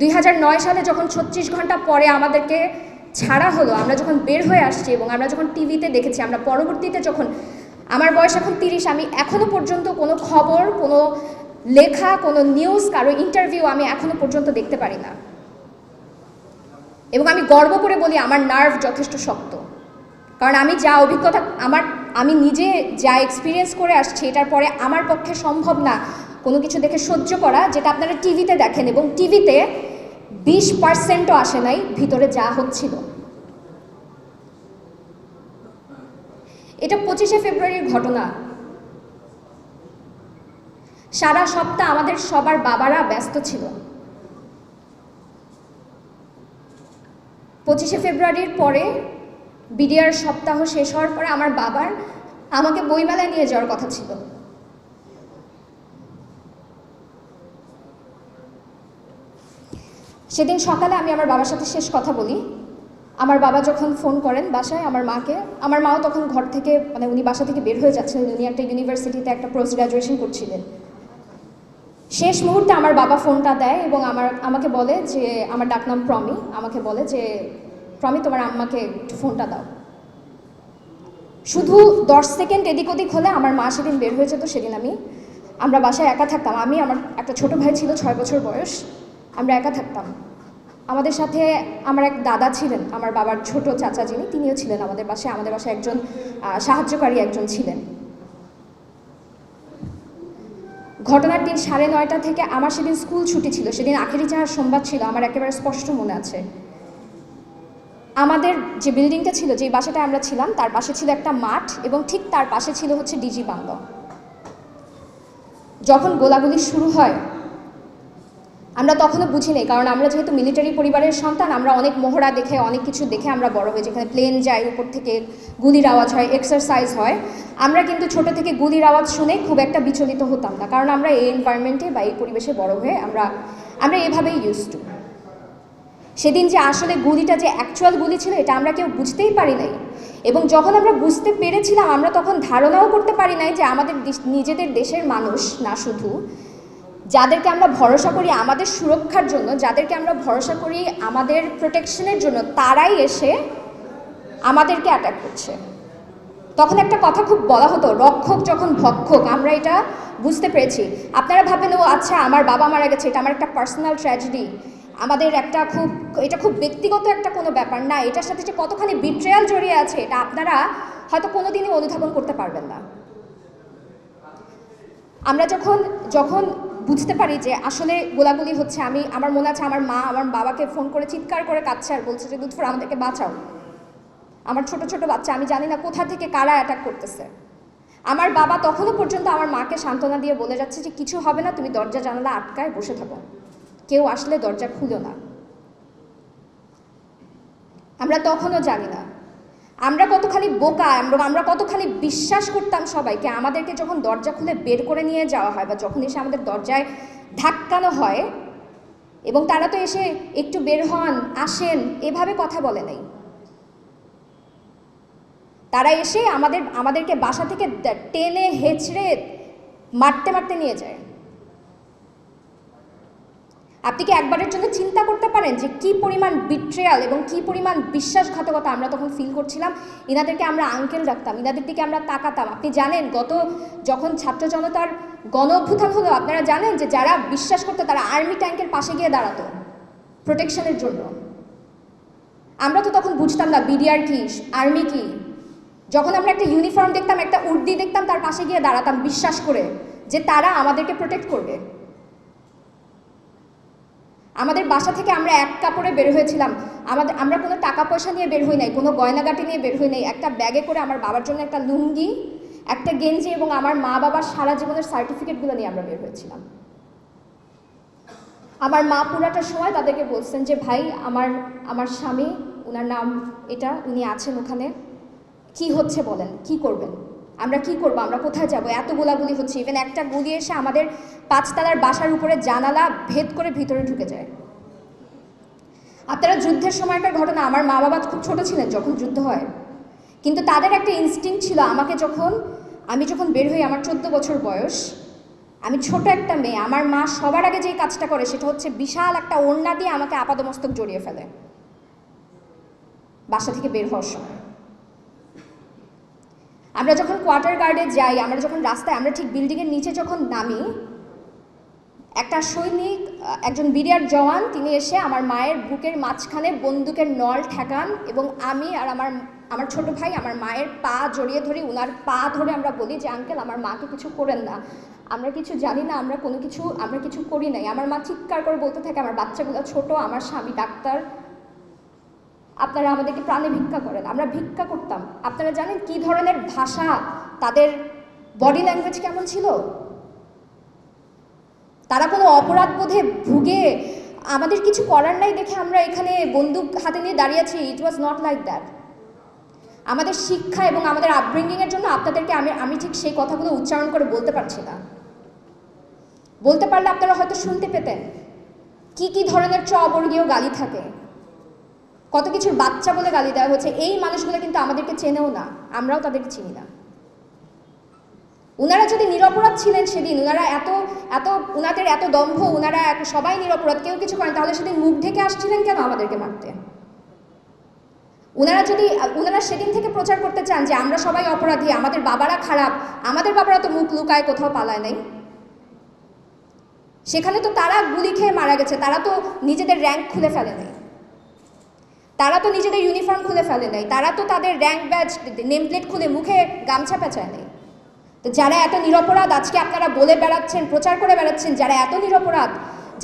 দুই হাজার নয় সালে যখন ছত্রিশ ঘণ্টা পরে আমাদেরকে ছাড়া হলো, আমরা যখন বের হয়ে আসছি এবং আমরা যখন টিভিতে দেখেছি, আমরা পরবর্তীতে যখন, আমার বয়স এখন তিরিশ, আমি এখনও পর্যন্ত কোনো খবর, কোনো লেখা, কোনো নিউজ কারও ইন্টারভিউ আমি এখনও পর্যন্ত দেখতে পারি না। এবং আমি গর্ব করে বলি, আমার নার্ভ যথেষ্ট শক্ত। কারণ আমি যা অভিজ্ঞতা, আমার, আমি নিজে যা এক্সপিরিয়েন্স করে আসছি, এটার পরে আমার পক্ষে সম্ভব না কোনো কিছু দেখে সহ্য করা, যেটা আপনারা টিভিতে দেখেন এবং টিভিতে বিশ পার্সেন্টও আসে নাই ভিতরে যা হচ্ছিল। এটা পঁচিশে ফেব্রুয়ারির ঘটনা। সারা সপ্তাহ আমাদের সবার বাবারা ব্যস্ত ছিল। পঁচিশে ফেব্রুয়ারির পরে বিডিআর সপ্তাহ শেষ হওয়ার পরে আমার বাবার আমাকে বইমেলায় নিয়ে যাওয়ার কথা ছিল। সেদিন সকালে আমি আমার বাবার সাথে শেষ কথা বলি, আমার বাবা যখন ফোন করেন বাসায়, আমার মাকে, আমার মাও তখন ঘর থেকে মানে উনি বাসা থেকে বের হয়ে যাচ্ছিলেন উনি একটা ইউনিভার্সিটিতে একটা পোস্ট গ্রাজুয়েশন করছিলেন। শেষ মুহূর্তে আমার বাবা ফোনটা দেয় এবং আমার, আমাকে বলে যে, আমার ডাকনাম প্রমি, আমাকে বলে যে, প্রমি, তোমার আম্মাকে একটু ফোনটা দাও। শুধু দশ সেকেন্ড এদিক ওদিক হলে আমার মা সেদিন বের হয়ে যেত সেদিন আমি, আমরা বাসায় একা থাকতাম। আমি, আমার একটা ছোট ভাই ছিল, ছয় বছর বয়স, আমরা একা থাকতাম। আমাদের সাথে আমার এক দাদা ছিলেন, আমার বাবার ছোট চাচা যিনি, তিনিও ছিলেন আমাদের বাসায় আমাদের বাসায় একজন সাহায্যকারী একজন ছিলেন। ঘটনার দিন সাড়ে নয়টা থেকে আমার সেদিন স্কুল ছুটি ছিল, সেদিন আখেরি যাওয়ার সোমবার ছিল, আমার একেবারে স্পষ্ট মনে আছে। আমাদের যে বিল্ডিংটা ছিল যে বাসাটা আমরা ছিলাম, তার পাশে ছিল একটা মাঠ এবং ঠিক তার পাশে ছিল হচ্ছে ডিজি বাংলো। যখন গোলাগুলি শুরু হয় আমরা তখনও বুঝি নেই, কারণ আমরা যেহেতু মিলিটারি পরিবারের সন্তান, আমরা অনেক মহড়া দেখে, অনেক কিছু দেখে আমরা বড় হই, যেখানে প্লেন যায়, উপর থেকে গুলির আওয়াজ হয় এক্সারসাইজ হয়। আমরা কিন্তু ছোট থেকে গুলির আওয়াজ শুনে খুব একটা বিচলিত হতাম না, কারণ আমরা এই এনভায়রনমেন্টে বা এই পরিবেশে বড় হয়ে আমরা আমরা এভাবেই ইউজ টু সেদিন যে আসলে গুলিটা যে অ্যাকচুয়াল গুলি ছিল, এটা আমরা কেউ বুঝতেই পারি নাই। এবং যখন আমরা বুঝতে পেরেছিলাম, আমরা তখন ধারণাও করতে পারি নাই যে আমাদের নিজেদের দেশের মানুষ না শুধু যাদেরকে আমরা ভরসা করি আমাদের সুরক্ষার জন্য, যাদেরকে আমরা ভরসা করি আমাদের প্রোটেকশনের জন্য, তারাই এসে আমাদেরকে অ্যাটাক করছে। তখন একটা কথা খুব বলা হতো, রক্ষক যখন ভক্ষক, আমরা এটা বুঝতে পেরেছি। আপনারা ভাবেন, ও আচ্ছা আমার বাবা মারা গেছে, এটা আমার একটা পার্সোনাল ট্র্যাজেডি আমাদের একটা খুব, এটা খুব ব্যক্তিগত একটা কোনো ব্যাপার না, এটার সাথে যে কতখানি বিট্রেয়াল জড়িয়ে আছে, এটা আপনারা হয়তো কোনোদিনই অনুধাবন করতে পারবেন না। আমরা যখন যখন বুঝতে পারি যে আসলে গোলাগুলি হচ্ছে আমি, আমার মনে আছে আমার মা, আমার বাবাকে ফোন করে চিৎকার করে কাঁদছে আর বলছে যে দুধফুর আমাদেরকে বাঁচাও। আমার ছোট ছোট বাচ্চা, আমি জানি না কোথা থেকে কারা অ্যাটাক করতেছে। আমার বাবা তখনও পর্যন্ত আমার মাকে সান্ত্বনা দিয়ে বলে যাচ্ছে যে, কিছু হবে না, তুমি দরজা জানালা আটকায় বসে থাকো। কেউ আসলে দরজা খুলো না। আমরা তখনও জানি না। আমরা কতখানি বোকা, আমরা কতখানি বিশ্বাস করতাম সবাইকে, আমাদেরকে যখন দরজা খুলে বের করে নিয়ে যাওয়া হয় বা যখন এসে আমাদের দরজায় ধাক্কানো হয় এবং তারা তো এসে একটু বের হন, আসেন, এভাবে কথা বলে নাই। তারা এসে আমাদের, আমাদেরকে বাসা থেকে টেনে হেঁচড়ে মারতে মারতে নিয়ে যায়। আপনি কি একবারের জন্য চিন্তা করতে পারেন যে কি পরিমাণ বিট্রেয়াল এবং কি পরিমাণ বিশ্বাসঘাতকতা আমরা তখন ফিল করছিলাম? ইনাদেরকে আমরা আঙ্কেল রাখতাম ইনাদের দিকে আমরা তাকাতাম। আপনি জানেন, গত যখন ছাত্র জনতার গণ অভ্যুত্থান হলো, আপনারা জানেন যে যারা বিশ্বাস করতো তারা আর্মি ট্যাঙ্কের পাশে গিয়ে দাঁড়াতো প্রোটেকশনের জন্য। আমরা তো তখন বুঝতাম না বিডিআর কি আর্মি কি। যখন আমরা একটা ইউনিফর্ম দেখতাম, একটা উর্দি দেখতাম, তার পাশে গিয়ে দাঁড়াতাম, বিশ্বাস করে যে তারা আমাদেরকে প্রোটেক্ট করবে। আমাদের বাসা থেকে আমরা এক কাপড়ে বের হয়েছিলাম। আমাদের, আমরা কোনো টাকা পয়সা নিয়ে বের হই নাই, কোনো গয়নাগাটি নিয়ে বের হই নাই। একটা ব্যাগে করে আমার বাবার জন্য একটা লুঙ্গি, একটা গেঞ্জি এবং আমার মা বাবার সারা জীবনের সার্টিফিকেটগুলো নিয়ে আমরা বের হয়েছিলাম। আমার মা পুরাটা সময় তাদেরকে বলছেন যে, ভাই, আমার আমার স্বামী ওনার নাম এটা, উনি আছেন ওখানে। কি হচ্ছে বলেন? কি করবেন? আমরা কি করব? আমরা কোথায় যাব? এত গোলাগুলি হচ্ছে। ইভেন একটা গুলি এসে আমাদের পাঁচতলার বাসার উপরে জানালা ভেদ করে ভিতরে ঢুকে যায়। আপনারা যুদ্ধের সময়কার ঘটনা, আমার মা বাবা খুব ছোট ছিলেন যখন যুদ্ধ হয়। কিন্তু তাদের একটা ইনস্টিং ছিল আমাকে যখন, আমি যখন বের হই, আমার চোদ্দ বছর বয়স, আমি ছোট একটা মেয়ে, আমার মা সবার আগে যেই কাজটা করে সেটা হচ্ছে বিশাল একটা ওড়না দিয়ে আমাকে আপাদমস্তক জড়িয়ে ফেলে। বাসা থেকে বের হওয়ার সময়। আমরা যখন কোয়ার্টার গার্ডে যাই, আমরা যখন রাস্তায়, আমরা ঠিক বিল্ডিংয়ের নিচে যখন নামি, একটা সৈনিক একজন বিরিয়ার জওয়ান, তিনি এসে আমার মায়ের বুকের মাঝখানে বন্দুকের নল ঠেকান এবং আমি আর আমার আমার ছোট ভাই, আমার মায়ের পা জড়িয়ে ধরি, উনার পা ধরে আমরা বলি যে, আঙ্কেল, আমার মাকে কিছু করেন না। আমরা কিছু জানি না, আমরা কোনো কিছু, আমরা কিছু করি নাই। আমার মা চিৎকার করে বলতে থাকে, আমার বাচ্চাগুলো ছোট, আমার স্বামী ডাক্তার। আপনারা আমাদেরকে প্রাণে ভিক্ষা করেন। আমরা ভিক্ষা করতাম। আপনারা জানেন কি ধরনের ভাষা? তাদের বডি ল্যাঙ্গুয়েজ কেমন ছিল? তারা কোনো অপরাধ বোধে ভুগে? আমাদের কিছু করার নাই দেখে আমরা এখানে বন্দুক হাতে নিয়ে দাঁড়িয়ে আছি। It was not like that আমাদের শিক্ষা এবং আমাদের আপব্রিঙ্গিংয়ের জন্য আপনাদেরকে আমি আমি ঠিক সেই কথাগুলো উচ্চারণ করে বলতে পারছি না। বলতে পারলে আপনারা হয়তো শুনতে পেতেন। কি কি ধরনের চ অবর্গীয় গালি থাকে? কত কিছুর বাচ্চা বলে গালি দেওয়া হচ্ছে, এই মানুষগুলো কিন্তু আমাদেরকে চেনেও না, আমরাও তাদেরকে চিনি না। উনারা যদি নিরপরাধ ছিলেন সেদিন, উনারা এত এত উনাদের এত দম্ভ, উনারা সবাই নিরপরাধ, কেউ কিছু করেন, তাহলে সেদিন মুখ ঢেকে আসছিলেন কেন আমাদেরকে মারতে? উনারা যদি, উনারা সেদিন থেকে প্রচার করতে চান যে আমরা সবাই অপরাধী, আমাদের বাবারা খারাপ, আমাদের বাবারা তো মুখ লুকায়, কোথাও পালায় নাই। সেখানে তো তারা গুলি খেয়ে মারা গেছে, তারা তো নিজেদের র্যাঙ্ক খুলে ফেলে নাই। তারা তো নিজেদের ইউনিফর্ম খুলে ফেলে নাই, তারা তো তাদের র্যাঙ্ক ব্যাচ নেম প্লেট খুলে মুখে গামছা পেঁচায় নেই। তো যারা এত নিরপরাধ, আজকে আপনারা বলে বেড়াচ্ছেন, প্রচার করে বেড়াচ্ছেন, যারা এত নিরপরাধ,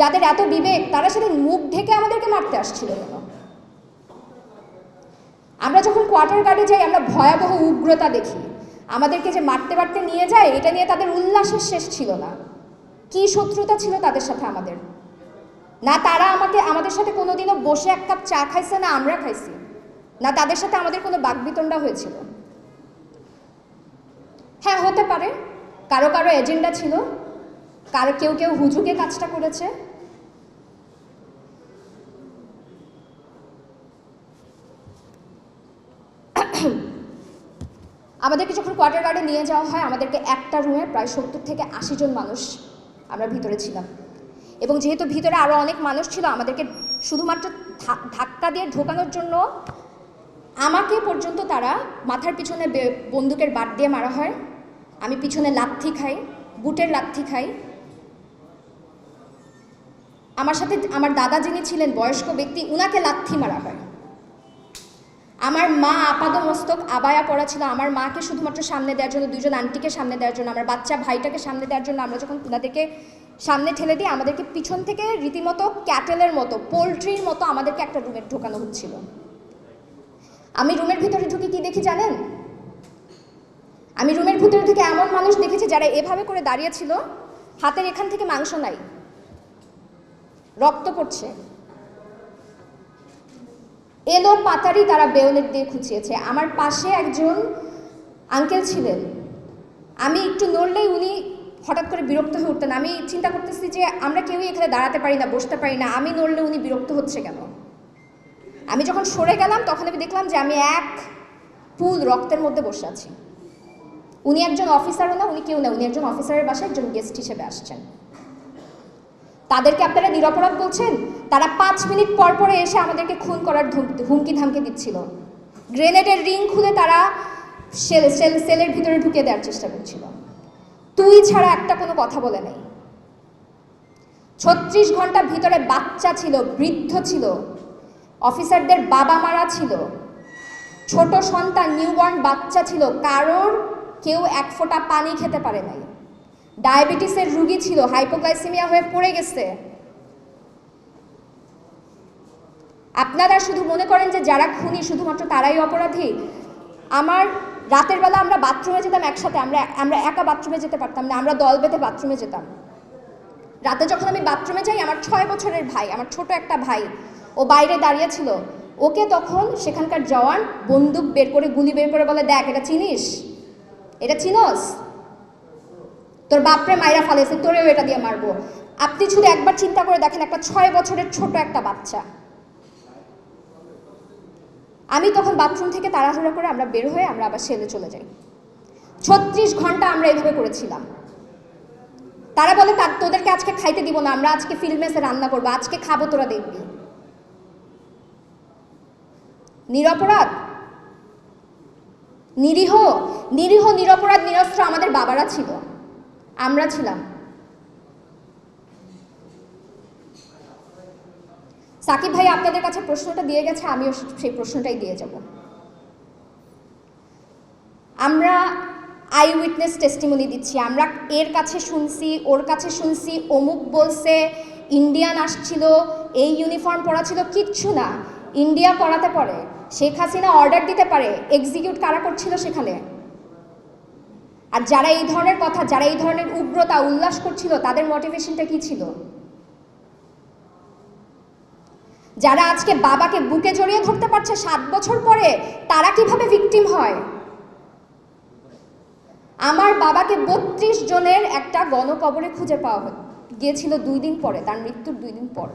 যাদের এত বিবেক, তারা সেদিন মুখ ঢেকে আমাদেরকে মারতে আসছিল কেন? আমরা যখন কোয়ার্টার গার্ডে যাই, আমরা ভয়াবহ উগ্রতা দেখি। আমাদেরকে যে মারতে মারতে নিয়ে যায়, এটা নিয়ে তাদের উল্লাসের শেষ ছিল না। কি শত্রুতা ছিল তাদের সাথে আমাদের? না, তারা আমাকে, আমাদের সাথে কোনোদিনও বসে এক কাপ চা খাইছে, না আমরা খাইছি। না, তাদের সাথে আমাদের কোনো বাকবিতণ্ডা হয়েছিল। হ্যাঁ হতে পারে। কারও কারও এজেন্ডা ছিল। কারও কেউ কেউ হুজুকে কাজটা করেছে। আমাদেরকে যখন কোয়ার্টার গার্ডে নিয়ে যাওয়া হয়, আমাদেরকে একটা রুমে প্রায় সত্তর থেকে আশি জন মানুষ আমরা ভিতরে ছিলাম। এবং যেহেতু ভিতরে আরও অনেক মানুষ ছিল, আমাদেরকে শুধুমাত্র ধাক্কা দিয়ে ঢোকানোর জন্য আমাকে পর্যন্ত তারা মাথার পিছনে বন্দুকের বাট দিয়ে মারা হয়। আমি পিছনে লাথি খাই, বুটের লাথি খাই। আমার সাথে, আমার দাদা যিনি ছিলেন, বয়স্ক ব্যক্তি, উনাকে লাথি মারা হয়। আমার মা আপাদ মস্তক আবায়া পড়া ছিল। আমার মাকে শুধুমাত্র সামনে দেওয়ার জন্য, দুজন আন্টিকে সামনে দেওয়ার জন্য, আমার বাচ্চা ভাইটাকে সামনে দেওয়ার জন্য আমরা যখন ওনাদেরকে সামনে ঠেলে দিই, আমাদেরকে পিছন থেকে রীতিমতো ক্যাটেলের মতো, পোলট্রির মতো আমাদেরকে একটা রুমে ঢোকানো হচ্ছিল। আমি রুমের ভিতরে ঢুকে কি দেখি জানেন? আমি রুমের ভিতরে ঢুকে এমন মানুষ দেখেছি যারা এভাবে করে দাঁড়িয়েছিল হাতের এখান থেকে মাংস নাই, রক্ত পড়ছে। এলো পাতারি তারা বেয়নেট দিয়ে খুঁচিয়েছে। আমার পাশে একজন আঙ্কেল ছিলেন। আমি একটু নড়লেই উনি হঠাৎ করে বিরক্ত হয়ে উঠতেন। আমি চিন্তা করতেছি যে, আমরা কেউই এখানে দাঁড়াতে পারি না, বসতে পারি না। আমি নড়লে উনি বিরক্ত হচ্ছে কেন? আমি যখন সরে গেলাম, তখন আমি দেখলাম যে, আমি এক পুল রক্তের মধ্যে বসে আছি। উনি একজন অফিসারও না, উনি কেউ না। উনি একজন অফিসারের বাসায় একজন গেস্ট হিসেবে আসছেন। তাদেরকে আপনারা নিরপরাধ বলছেন? তারা পাঁচ মিনিট পর পরে এসে আমাদেরকে খুন করার হুমকি ধামকি দিচ্ছিল। গ্রেনেডের রিং খুলে তারা সেল সেল সেলের ভিতরে ঢুকে দেওয়ার চেষ্টা করছিল। তুই ছাড়া একটা কোনো কথা বলে নেই। ছত্রিশ ঘণ্টা ভিতরে বাচ্চা ছিল, বৃদ্ধ ছিল, অফিসারদের বাবা মারা ছিল, ছোট সন্তান, নিউবর্ন বাচ্চা ছিল, কারোর কেউ এক ফোঁটা পানি খেতে পারে নাই। ডায়াবেটিসের রুগী ছিল, হাইপোগ্লাইসেমিয়া হয়ে পড়ে গেছে। আপনারা শুধু মনে করেন যে যারা খুনি, শুধুমাত্র তারাই অপরাধী। আমার রাতের বেলা আমরা বাথরুমে যেতাম একসাথে, আমরা আমরা একা বাথরুমে যেতে পারতাম না, আমরা দল বেঁধে বাথরুমে যেতাম। রাতে যখন আমি বাথরুমে যাই, আমার ছয় বছরের ভাই, আমার ছোট একটা ভাই, ও বাইরে দাঁড়িয়ে ছিল। ওকে তখন সেখানকার জওয়ান বন্দুক বের করে, গুলি বের করে বলে, দেখ, এটা চিনিস? এটা চিনস? তোর বাপরে মাইরা ফালেছে তোরেও এটা দিয়ে মারবো। আপনি শুধু একবার চিন্তা করে দেখেন একটা ছয় বছরের ছোট একটা বাচ্চা। আমি তখন বাথরুম থেকে তাড়াহুড়ো করে আমরা বের হয়ে আমরা আবার সেলে চলে যাই। ছত্রিশ ঘণ্টা আমরা এভাবে করেছিলাম। তারা বলে তার তোদেরকে আজকে খাইতে দিব না, আমরা আজকে ফিল্ড মেসে রান্না করব, আজকে খাব, তোরা দেখবি। নিরপরাধ? নিরীহ? নিরীহ, নিরপরাধ, নিরস্ত্র আমাদের বাবারা ছিল। আমরা ছিলাম। সাকিব ভাই আপনাদের কাছে প্রশ্নটা দিয়ে গেছে, আমিও সেই প্রশ্নটাই দিয়ে যাব। আমরা আই উইটনেস টেস্টিমনি দিচ্ছি, আমরা এর কাছে শুনছি, ওর কাছে শুনছি, অমুক বলছে, ইন্ডিয়ান আসছিল, এই ইউনিফর্ম পরা ছিল কিচ্ছু না। ইন্ডিয়া পড়াতে পারে, শেখ হাসিনা অর্ডার দিতে পারে এক্সিকিউট কারা করছিল সেখানে? আর যারা এই ধরনের কথা, যারা এই ধরনের উগ্রতা উল্লাস করছিল, তাদের মোটিভেশনটা কি ছিল? যারা আজকে বাবাকে বুকে জড়িয়ে ধরতে পারছে, সাত বছর পরে তারা কীভাবে ভিকটিম হয়? আমার বাবাকে বত্রিশ জনের একটা গণকবরে খুঁজে পাওয়া গিয়েছিল দুই দিন পরে, তার মৃত্যুর দুই দিন পর।